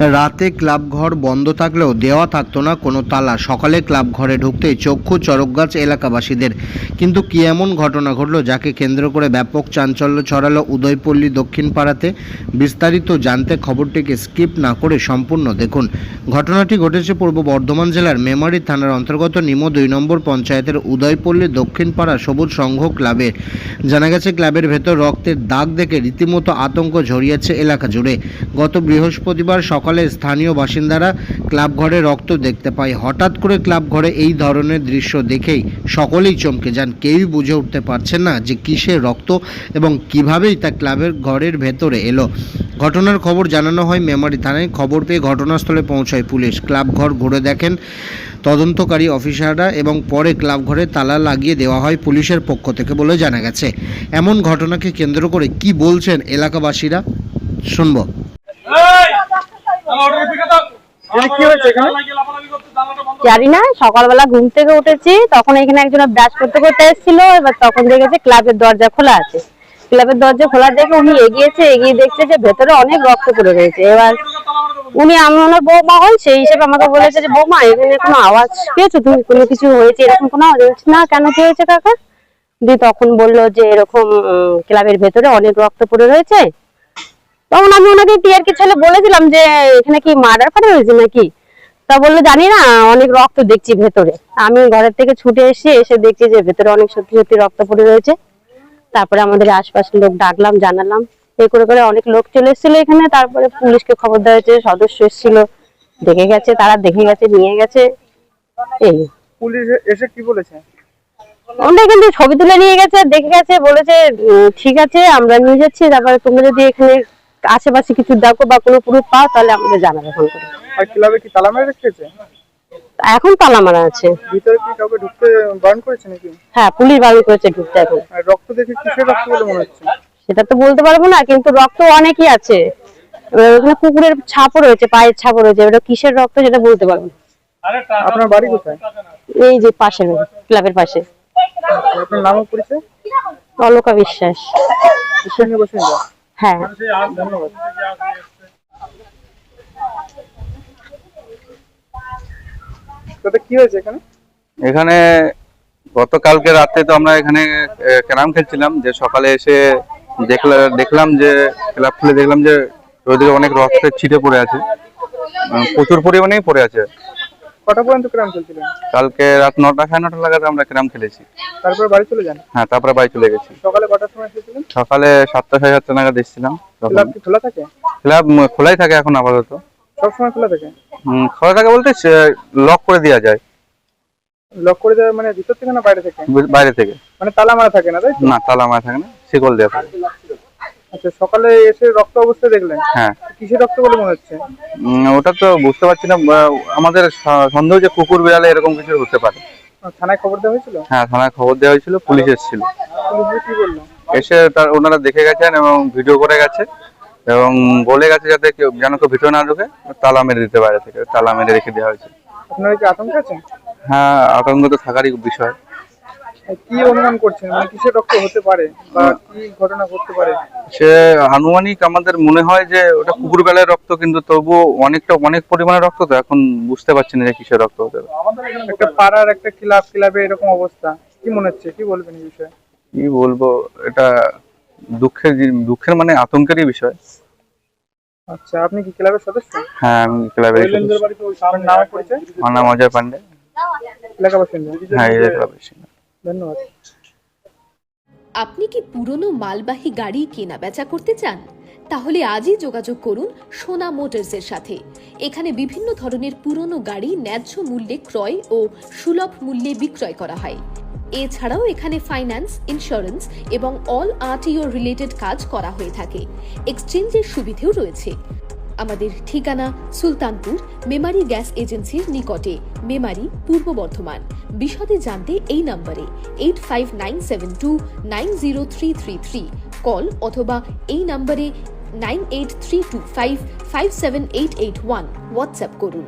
রাতে ক্লাব ঘর বন্ধ থাকলেও দেওয়া থাকতো না কোনো তালা। সকালে ক্লাব ঘরে ঢুকতেই চক্ষু চরকগাছ এলাকাবাসীদের। কিন্তু কি এমন ঘটনা ঘটলো যাকে কেন্দ্র করে ব্যাপক চাঞ্চল্য ছড়ালো উদয়পল্লী দক্ষিণ পাড়াতে বিস্তারিত জানতে খবরটিকে স্কিপ না করে সম্পূর্ণ দেখুন। ঘটনাটি ঘটেছে পূর্ব বর্ধমান জেলার মেমারি থানার অন্তর্গত নিম দুই নম্বর পঞ্চায়েতের উদয়পল্লী দক্ষিণ পাড়া সবুজ সংঘ ক্লাবে। জানা গেছে, ক্লাবের ভেতর রক্তের দাগ দেখে রীতিমতো আতঙ্ক ঝরিয়েছে এলাকা জুড়ে। গত বৃহস্পতিবার সকালে স্থানীয় বাসিন্দারা ক্লাব ঘরে রক্ত দেখতে পায়। হঠাৎ করে ক্লাব ঘরে এই ধরনের দৃশ্য দেখেই সকলেই চমকে যান। কেউই বুঝে উঠতে পারছেন না যে কিসের রক্ত এবং কিভাবেই তা ক্লাবের ঘরের ভেতরে এলো। ঘটনার খবর জানানো হয় মেমারি থানায়। খবর পেয়ে ঘটনাস্থলে পৌঁছায় পুলিশ। ক্লাব ঘর দেখেন তদন্তকারী অফিসাররা এবং পরে ক্লাব ঘরে তালা লাগিয়ে দেওয়া হয় পুলিশের পক্ষ থেকে বলে জানা গেছে। এমন ঘটনাকে কেন্দ্র করে কি বলছেন এলাকাবাসীরা? শুনব। জানি না সকালবেলা ঘুম থেকে উঠেছি তখন এখানে একজন ব্রাশ করতে করতে এসেছিল এবার তখন দেখেছে ক্লাবের দরজা খোলা আছে। ক্লাবের দরজা খোলা দেখে উনি এগিয়েছে এগিয়ে দেখছে যে ভেতরে অনেক রক্ত পড়ে রয়েছে। এবার উনি আমি ওনার বৌমা হই সেই হিসেবে আমাকে বলেছে যে বৌমা এখানে কোনো আওয়াজ পেয়েছ তুমি? কোনো কিছু হয়েছে? এরকম কোনো আওয়াজ না কেন কি হয়েছে কাকা? দিয়ে তখন বলল যে এরকম ক্লাবের ভেতরে অনেক রক্ত পড়ে রয়েছে তখন আমি ওনাকে টিআরকি ছেলে বলেছিলাম যে এখানে কি মার্ডার ফার্ডার হয়েছে নাকি? তা বলল জানি না অনেক রক্ত দেখছি ভেতরে। আমি ঘরের থেকে ছুটে এসে এসে দেখছি যে ভেতরে অনেক সত্যি সত্যি রক্ত পড়ে রয়েছে। তারপরে আমাদের আশপাশের লোক ডাকলাম জানালাম। এই করে করে অনেক লোক চলে এসেছিল এখানে। তারপরে পুলিশকে খবর দেওয়া হয়েছে সদস্য এসেছিল। দেখে গেছে তারা দেখে গেছে নিয়ে গেছে। এই। পুলিশ এসে কি বলেছে? ওটা কিন্তু ছবি তুলে নিয়ে গেছে দেখে গেছে বলেছে ঠিক আছে আমরা নিয়ে যাচ্ছি। তারপরে তুমি যদি এখানে আশেপাশে কিছু দেখো বা কোনো প্রুফ পাও তাহলে আমাদের জানাবে ফোন করে। আর ক্লাবে কি তালা মেরে রেখেছে? এখন তালা মারা আছে। ভিতরে কি কাউকে ঢুকতে বারণ করেছে নাকি? হ্যাঁ পুলিশ বারণ করেছে ঢুকতে এখন। আর রক্ত দেখে কিসের রক্ত বলে মনে হচ্ছে? সেটা তো বলতে পারব না কিন্তু রক্ত অনেকই আছে। ওখানে কুকুরের ছাপও রয়েছে পায়ের ছাপও রয়েছে। ওটা কিসের রক্ত সেটা বলতে পারব না। আপনার বাড়ি কোথায়? এই যে পাশে ক্লাবের পাশে। আপনার নাম পরিচয়? অলকা বিশ্বাস। বাসিন্দা হ্যাঁ। কি হয়েছে এখানে? এখানে গতকালকে রাতে তো আমরা এখানে ক্যারাম খেলছিলাম যে সকালে এসে দেখলাম দেখলাম যে ক্লাব খুলে দেখলাম যে ওদিকে অনেক রক্তের ছিটে পড়ে আছে প্রচুর পরিমাণেই পড়ে আছে। কটা পর্যন্ত ক্রাম চলছিলেন কালকে রাত নটা সাড়ে নটা লাগাতে আমরা ক্যারাম খেলেছি। তারপরে বাড়ি চলে যান? হ্যাঁ তারপরে বাড়ি চলে গেছি। সকালে কটার সময় এসেছিলেন? সকালে সাতটা সাড়ে সাতটা নাগাদ এসেছিলাম ক্লাব কি খোলা থাকে? ক্লাব খোলাই থাকে এখন আপাতত। সব সময় খোলা থাকে? উম, খোলা থাকে বলতে লক করে দেওয়া যায়। লক করে দেওয়া মানে ভিতর থেকে না বাইরে থেকে? বাইরে থেকে। মানে তালা মারা থাকে না তাই না তালা মারা থাকে না শিকল দেওয়া থাকে। আচ্ছা সকালে এসে রক্ত অবস্থা দেখলেন? হ্যাঁ। কিসের রক্ত বলে মনে হচ্ছে? ওটা তো বুঝতে পারছি না আমাদের সন্দেহ যে কুকুর বিড়ালে এরকম কিছু হতে পারে। থানায় খবর দেওয়া হয়েছিল? হ্যাঁ থানায় খবর দেওয়া হয়েছিল পুলিশ এসেছিল। কি বলল? এসে তার ওনারা দেখে গেছেন এবং ভিডিও করে গেছে। এবং বলে গেছে যাতে কেউ যেন কেউ ভিতরে না ঢুকে তালা মেরে দিতে বাইরে থেকে তালা মেরে রেখে দেওয়া হয়েছে। আপনারা কি আতঙ্ক আছেন? হ্যাঁ আতঙ্ক তো থাকারই বিষয়। কি অনুমান করছেন? মানে কিসের রক্ত হতে পারে? বা কি ঘটনা ঘটতে পারে? সে আনুমানিক আমাদের মনে হয় যে ওটা কুকুর বেলায় রক্ত কিন্তু তবুও অনেকটা অনেক পরিমাণে রক্ত তো এখন বুঝতে পারছি না যে কিসের রক্ত হতে পারে। একটা পাড়ার একটা ক্লাব ক্লাবে এরকম অবস্থা। কি মনে হচ্ছে? কি বলবেন এই বিষয়ে? কি বলব? এটা দুঃখের দুঃখের মানে আতঙ্কেরই বিষয়। আচ্ছা আপনি কি ক্লাবের সদস্য? হ্যাঁ আমি ক্লাবের সদস্য। নাম পরিচয়? আমার নাম অজয় পান্ডে। এলাকা বাসিন্দা হ্যাঁ বাসিন্দা। ধন্যবাদ। আপনি কি পুরনো মালবাহী গাড়ি কেনা বেচা করতে চান? তাহলে আজই যোগাযোগ করুন সোনা মোটরসের সাথে। এখানে বিভিন্ন ধরনের পুরনো গাড়ি ন্যায্য মূল্যে ক্রয় ও সুলভ মূল্যে বিক্রয় করা হয়। এছাড়াও এখানে ফাইন্যান্স ইন্স্যুরেন্স এবং অল আরটিও রিলেটেড কাজ করা হয়ে থাকে। এক্সচেঞ্জের সুবিধেও রয়েছে। আমাদের ঠিকানা সুলতানপুর মেমারি গ্যাস এজেন্সির নিকটে। মেমারি, পূর্ব বর্ধমান। বিশদে জানতে এই নম্বরে eight five nine seven two nine zero three three three call অথবা এই নম্বরে nine eight three two five five seven eight eight one WhatsApp করুন।